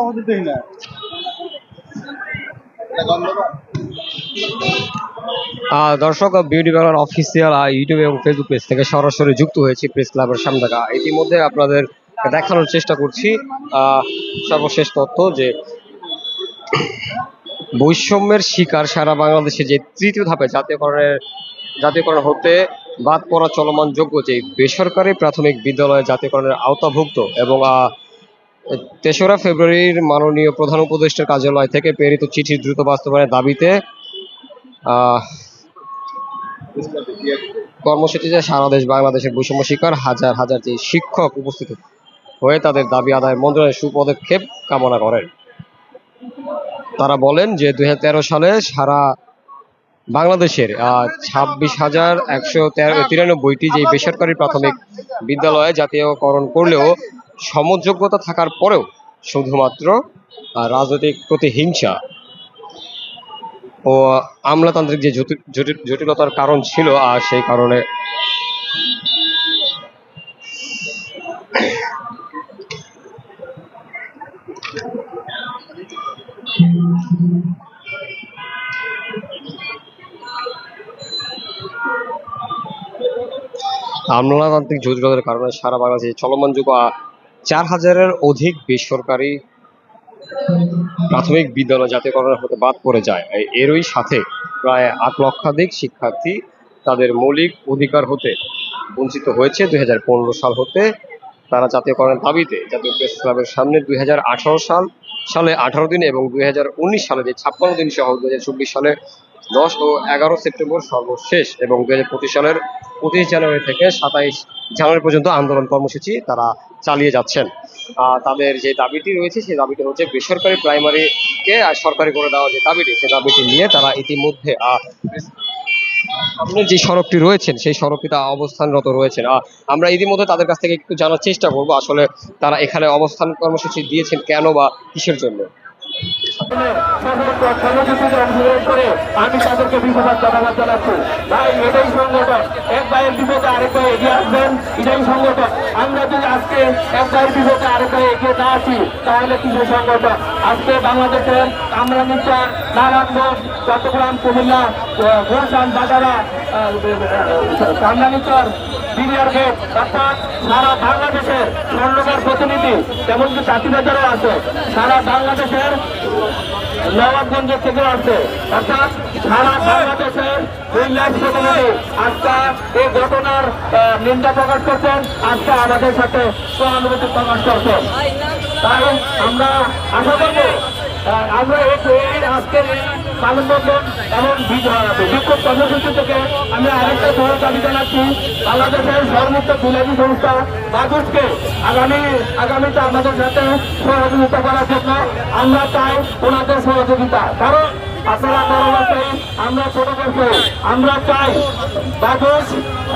আমাদের দেখি না। দর্শক, বিউটি বাংলার অফিসিয়াল ইউটিউব এবং ফেসবুক পেজ থেকে সরাসরি যুক্ত হয়েছে প্রেস ক্লাবের সামনে থাকা ইতিমধ্যে আপনাদের দেখানোর চেষ্টা করছি। সর্বশেষ তথ্য যে, বৈষম্যের শিকার সারা বাংলাদেশে যে তৃতীয় ধাপে জাতীয়করণের, জাতীয়করণ হতে বাদ পড়া চলমান যোগ্য যে বেসরকারি প্রাথমিক বিদ্যালয় জাতীয়করণের আওতাভুক্ত এবং তেসরা ফেব্রুয়ারির মাননীয় প্রধান উপদেষ্টার কার্যালয় থেকে প্রেরিত চিঠির দ্রুত বাস্তবায়নের দাবিতে কর্মসূচিতে সারা দেশ বাংলাদেশের বৈষম্য শিকার হাজার হাজার যে শিক্ষক উপস্থিত হয়ে তাদের দাবি আদায়ের মন্ত্রণালয়ের সুপদক্ষেপ কামনা করেন। তারা বলেন যে দুই হাজার তেরো সালে সারা বাংলাদেশের ছাব্বিশ হাজার একশো তিরানব্বইটি যে বেসরকারি প্রাথমিক বিদ্যালয়ে জাতীয়করণ করলেও সমযোগ্যতা থাকার পরেও শুধুমাত্র রাজনৈতিক প্রতিহিংসা ও আমলাতান্ত্রিক যে জটিল- জটিল- জটিলতার কারণ ছিল, আর সেই কারণে আমলাতান্ত্রিক জটিলতার কারণে সারা বাংলাদেশে চলমান যুগ চার হাজারের অধিক বেসরকারি প্রাথমিক বিদ্যালয় জাতীয়করণ হতে বাদ পড়ে যায়। এরই সাথে প্রায় আট লক্ষাধিক শিক্ষার্থী তাদের মৌলিক অধিকার হতে বঞ্চিত হয়েছে দুই হাজার পনেরো সাল হতে। তারা জাতীয়করণের দাবিতে জাতীয় প্রেস ক্লাবের সামনে দুই হাজার আঠারো সাল, সালে আঠারো দিন এবং দুই হাজার উনিশ সালে যে ছাপ্পান্ন দিন সহ দুই হাজার চব্বিশ সালে দশ ও এগারো সেপ্টেম্বর সর্বশেষ এবং দুই সালের পঁচিশ জানুয়ারি থেকে সাতাইশ জানুয়ারি পর্যন্ত আন্দোলন কর্মসূচি তারা চালিয়ে যাচ্ছেন। তাদের যে দাবিটি রয়েছে, সেই দাবিটি হচ্ছে বেসরকারি প্রাইমারিকে সরকারি করে দেওয়ার যে দাবিটি সেই দাবিটি নিয়ে তারা ইতিমধ্যে সামনে যে সড়কটি রয়েছেন, সেই সড়কটিতে অবস্থানরত রয়েছেন। আমরা ইতিমধ্যে তাদের কাছ থেকে একটু জানার চেষ্টা করব আসলে তারা এখানে অবস্থান কর্মসূচি দিয়েছেন কেন বা কিসের জন্য। আমি তাদেরকে বিশেষাদ ধন্যবাদ জানাচ্ছি ভাই এটাই সংগঠন এক ভাইয়ের বিপদে আরেক ভাই এগিয়ে আসবেন এটাই সংগঠন আমরা যদি আজকে এক ভাইয়ের বিপদে আরেক ভাই এগিয়ে না আসি তাহলে কিছু সংগঠন আজকে বাংলাদেশের কামরানিচার নারায়ণগঞ্জ চট্টগ্রাম কুমিল্লা গুলশান বাজারা কামরানিচর অর্থাৎ সারা প্রতিনিধি তেমনকি আছে। সারা অর্থাৎ প্রতিনিধি এই ঘটনার নিন্দা প্রকাশ করছেন। আজকে আমাদের সাথে সহানুভূতি প্রকাশ করছেন। তাই আমরা আশা করব আমরা এই আজকের এই মানববন্ধন এবং বি- বিক্ষোভ কর্মসূচি থেকে আমি আরেকটা বড় দাবি জানাচ্ছি। বাংলাদেশের সর্বোচ্চ বিলাসী সংস্থা বাজুসকে আগামী, আগামীতে আমাদের সাথে সহযোগিতা করার জন্য আমরা চাই ওনাদের সহযোগিতা। কারণ আপনারা বড় আমরা ছোট আমরা চাই বাজুস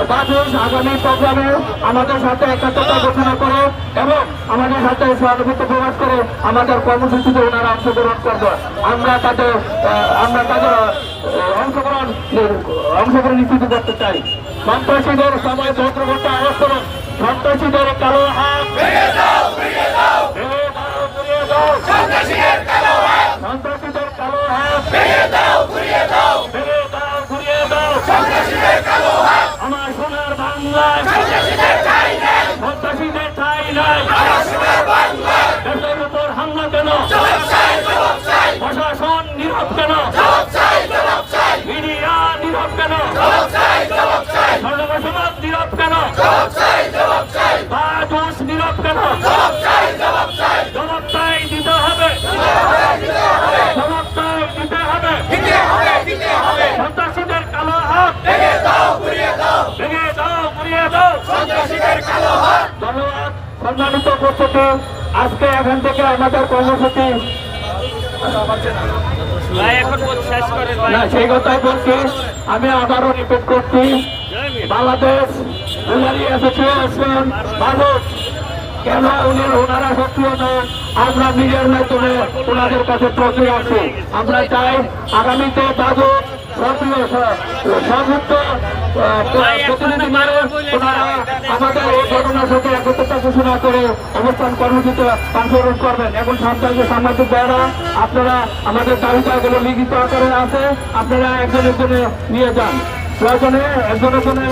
বাজুস আগামী প্রোগ্রামে আমাদের সাথে একাত্মতা ঘোষণা করে এবং আমাদের সাথে সহযোগিতা প্রকাশ করে আমাদের কর্মসূচিতে ওনারা অংশগ্রহণ করবেন আমরা তাদের আমরা তাদের অংশগ্রহণ অংশগ্রহণ নিশ্চিত করতে চাই। সন্ত্রাসীদের সময় ভদ্র করতে আওয়াজ করুন। সন্ত্রাসীদের কালো হাত। সন্ত্রাসীদের কালো হাত। সন্ত্রাসীদের কালো হাত। বাংলায় সন্ত্রাসীদের ঠাই নাই দেশের উপর হামলা কেন? প্রশাসন নীরব কেন? মিডিয়া নীরব কেন? সর্বসমাজ নীরব কেন জবাব চাই জবাব চাই বাদুস নীরব কেন জবাব চাই জবাব চাই জবাব চাই দিতে হবে জবাব চাই দিতে হবে দিতে হবে দিতে হবে সন্ত্রাসীদের কালো হাত ভেঙে দাও ঘুরিয়ে দাও ভেঙে দাও ঘুরিয়ে দাও সন্ত্রাসীদের কালো হাত ধন্যবাদ। সম্মানিত উপস্থিতি আজকে এখান থেকে আমাদের কর্মসূচি ভাই এখন বল শেষ করেন ভাই। না সেই কথাই বলছি। আমি আবারও রিপিট করছি। বাংলাদেশ অ্যাসোসিয়েশন ভারত কেন উনি ওনারা সক্রিয় নন আমরা নিজের মাধ্যমে ওনাদের কাছে পৌঁছে আসি আমরা চাই আগামীতে বাজেট সক্রিয় নিয়ে আমাদের এই ঘটনার সাথে ঘোষণা করে অবস্থান কর্মসূচিতে অংশগ্রহণ করবেন এখন সন্ত্রাসী সাংবাদিক ভাইরা আপনারা আমাদের তালিকাগুলো লিখিত আকারে আছে আপনারা একজন একজনে নিয়ে যান। প্রয়োজনে একজন একজনে